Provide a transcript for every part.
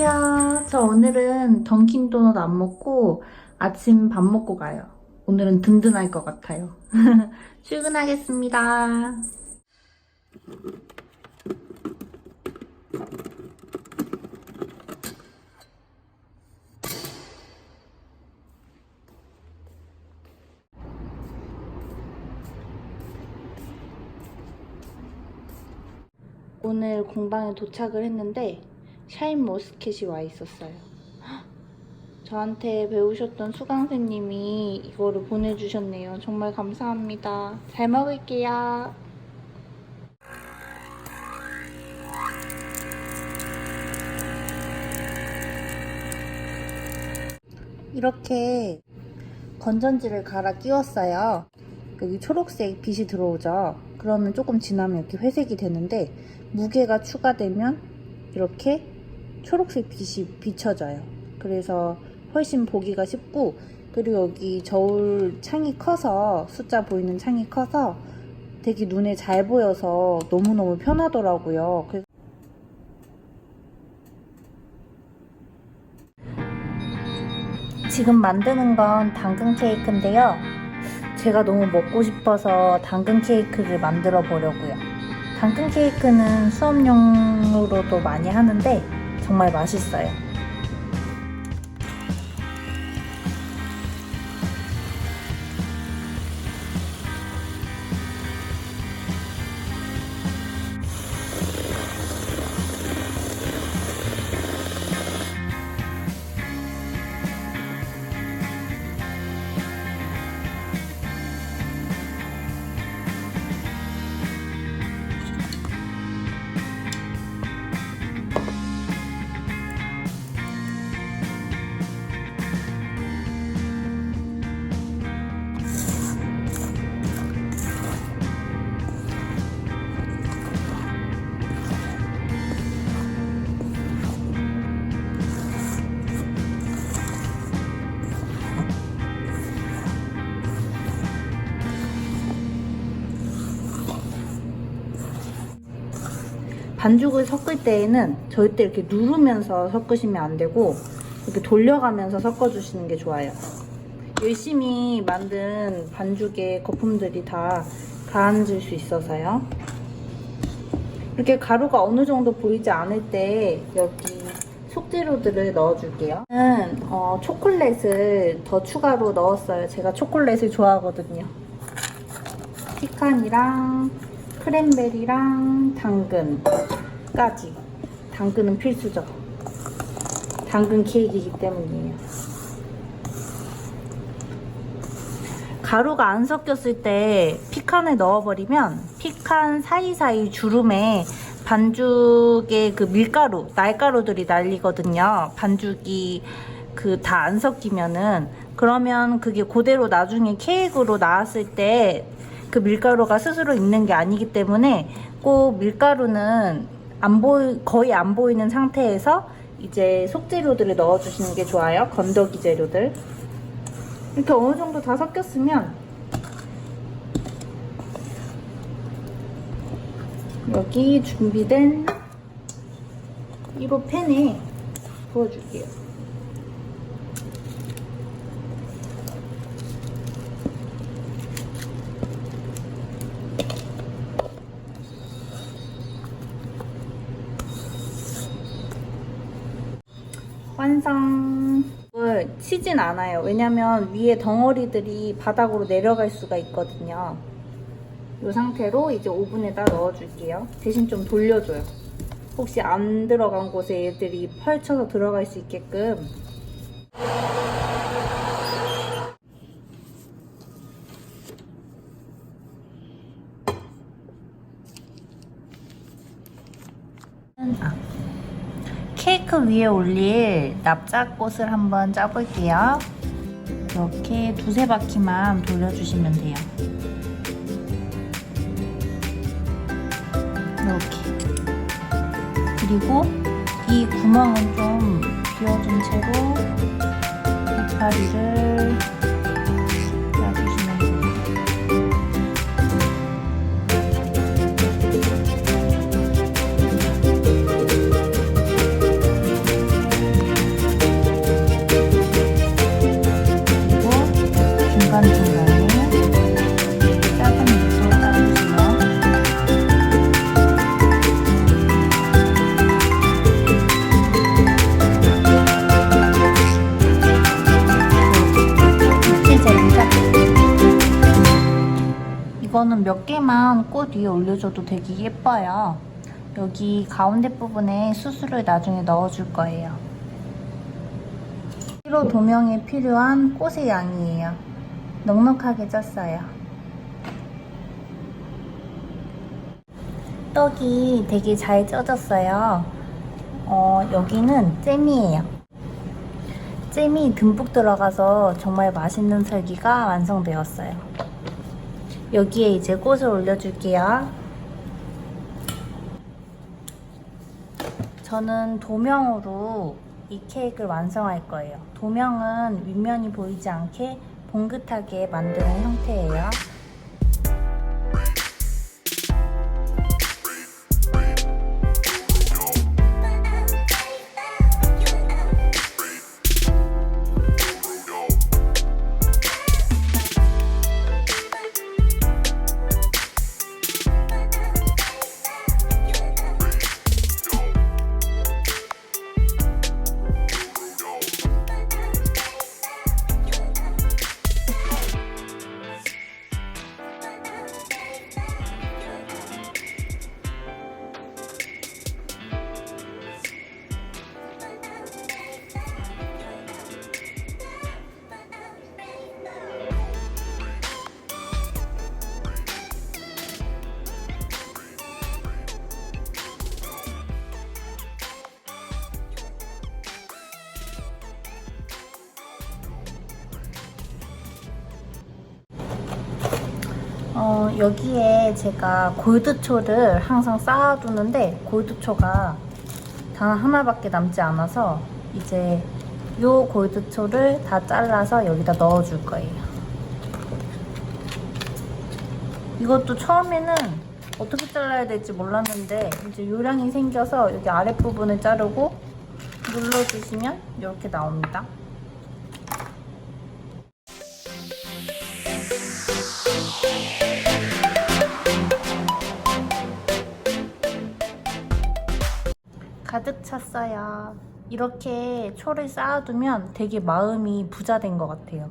안녕하세요. 저 오늘은 던킨 도넛 안 먹고 아침 밥 먹고 가요. 오늘은 든든할 것 같아요. 출근하겠습니다. 오늘 공방에 도착을 했는데 샤인 머스켓이 와 있었어요. 헉, 저한테 배우셨던 수강생님이 이거를 보내주셨네요. 정말 감사합니다. 잘 먹을게요. 이렇게 건전지를 갈아 끼웠어요. 여기 초록색 빛이 들어오죠. 그러면 조금 지나면 이렇게 회색이 되는데 무게가 추가되면 이렇게 초록색 빛이 비춰져요. 그래서 훨씬 보기가 쉽고 그리고 여기 저울 창이 커서 숫자 보이는 창이 커서 되게 눈에 잘 보여서 너무너무 편하더라고요. 지금 만드는 건 당근 케이크인데요. 제가 너무 먹고 싶어서 당근 케이크를 만들어 보려고요. 당근 케이크는 수업용으로도 많이 하는데 정말 맛있어요. 반죽을 섞을 때에는 절대 이렇게 누르면서 섞으시면 안 되고 이렇게 돌려가면서 섞어주시는 게 좋아요. 열심히 만든 반죽에 거품들이 다 가라앉을 수 있어서요. 이렇게 가루가 어느 정도 보이지 않을 때 여기 속재료들을 넣어줄게요. 저는 어, 초콜릿을 더 추가로 넣었어요. 제가 초콜릿을 좋아하거든요. 피칸이랑 크랜베리랑 당근까지. 당근은 필수죠. 당근 케이크이기 때문이에요. 가루가 안 섞였을 때 피칸을 넣어버리면 피칸 사이사이 주름에 반죽의 그 밀가루, 날가루들이 날리거든요. 반죽이 그 다 안 섞이면은 그러면 그게 그대로 나중에 케이크로 나왔을 때 그 밀가루가 스스로 있는 게 아니기 때문에 꼭 밀가루는 안 보이, 거의 안 보이는 상태에서 이제 속재료들을 넣어주시는 게 좋아요. 건더기 재료들. 이렇게 어느 정도 다 섞였으면 여기 준비된 1호 팬에 부어줄게요. 완성. 이걸 치진 않아요. 왜냐면 위에 덩어리들이 바닥으로 내려갈 수가 있거든요. 이 상태로 이제 오븐에다 넣어줄게요. 대신 좀 돌려줘요. 혹시 안 들어간 곳에 얘들이 펼쳐서 들어갈 수 있게끔. 아. 케이크 위에 올릴 납작꽃을 한번 짜볼게요. 이렇게 두세 바퀴만 돌려주시면 돼요. 이렇게. 그리고 이 구멍은 좀 비워준 채로 이파리를 몇 개만 꽃 위에 올려줘도 되게 예뻐요. 여기 가운데 부분에 수수를 나중에 넣어줄 거예요. 1호 도명에 필요한 꽃의 양이에요. 넉넉하게 쪘어요. 떡이 되게 잘 쪄졌어요. 어, 여기는 잼이에요. 잼이 듬뿍 들어가서 정말 맛있는 설기가 완성되었어요. 여기에 이제 꽃을 올려줄게요. 저는 도명으로 이 케이크를 완성할 거예요. 도명은 윗면이 보이지 않게 봉긋하게 만드는 형태예요. 어, 여기에 제가 골드초를 항상 쌓아두는데 골드초가 단 하나밖에 남지 않아서 이제 요 골드초를 다 잘라서 여기다 넣어줄 거예요. 이것도 처음에는 어떻게 잘라야 될지 몰랐는데 이제 요량이 생겨서 여기 아랫부분을 자르고 눌러주시면 이렇게 나옵니다. 가득 찼어요. 이렇게 초를 쌓아두면 되게 마음이 부자된 것 같아요.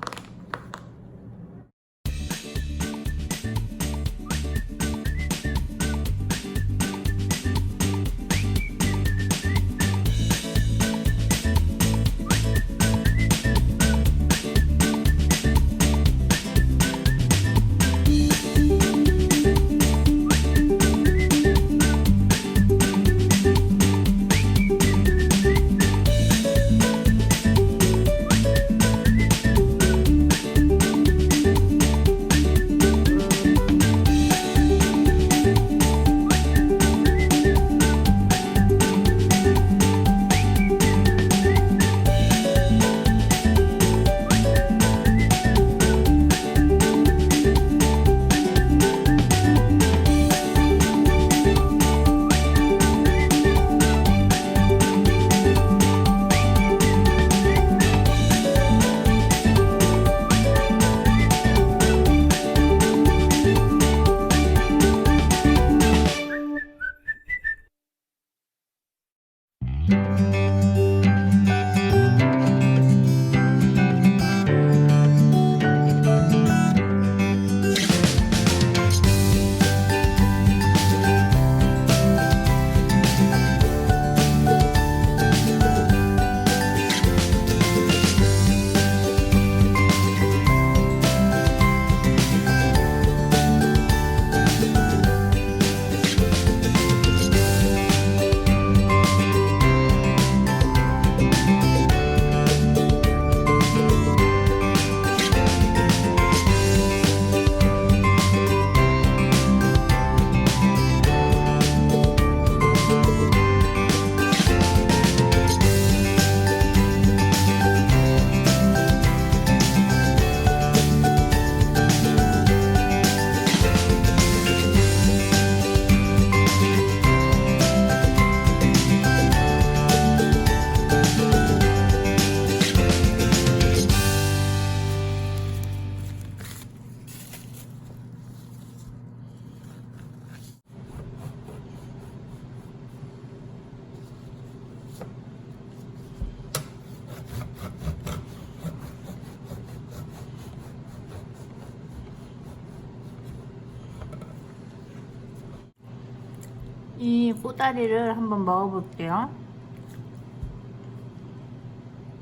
꼬다리를 한번 먹어볼게요.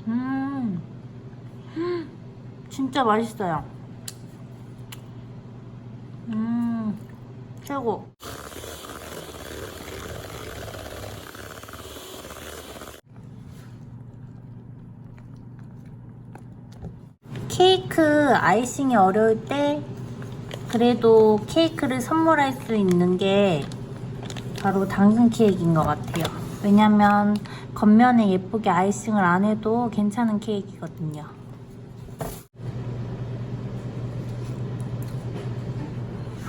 음, 진짜 맛있어요. 음, 최고. 케이크 아이싱이 어려울 때 그래도 케이크를 선물할 수 있는 게 바로 당근 케이크인 것 같아요. 왜냐면 겉면에 예쁘게 아이싱을 안 해도 괜찮은 케이크거든요.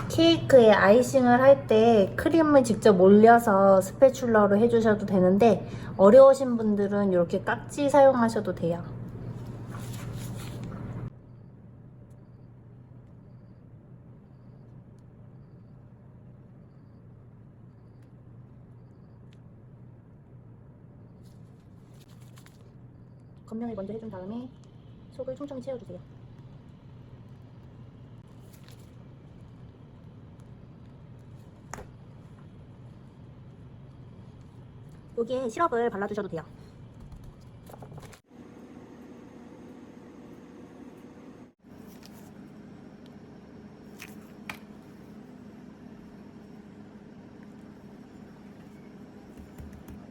케이크에 아이싱을 할 때 크림을 직접 올려서 스패츌러로 해주셔도 되는데 어려우신 분들은 이렇게 깍지 사용하셔도 돼요. 겉면을 먼저 해준 다음에 속을 총총히 채워주세요. 여기에 시럽을 발라주셔도 돼요.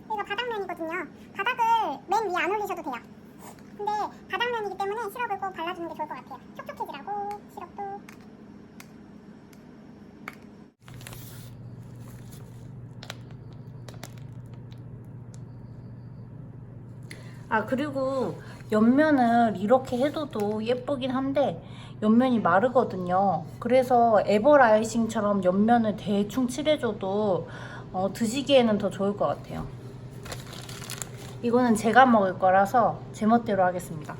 이거 바닥면이거든요. 바닥을 맨 위에 안 올리셔도 돼요. 근데 바닥면이기 때문에 시럽을 꼭 발라주는 게 좋을 것 같아요. 촉촉해지라고 시럽도. 아 그리고 옆면을 이렇게 해줘도 예쁘긴 한데 옆면이 마르거든요. 그래서 에버 라이싱처럼 옆면을 대충 칠해줘도 어, 드시기에는 더 좋을 것 같아요. 이거는 제가 먹을 거라서 제 멋대로 하겠습니다.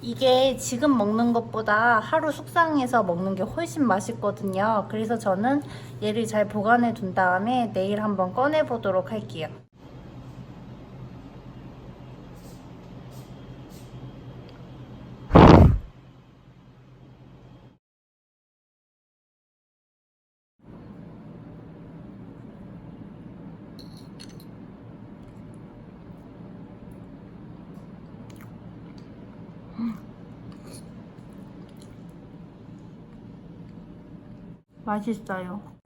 이게 지금 먹는 것보다 하루 숙성해서 먹는 게 훨씬 맛있거든요. 그래서 저는 얘를 잘 보관해 둔 다음에 내일 한번 꺼내 보도록 할게요. 맛있어요.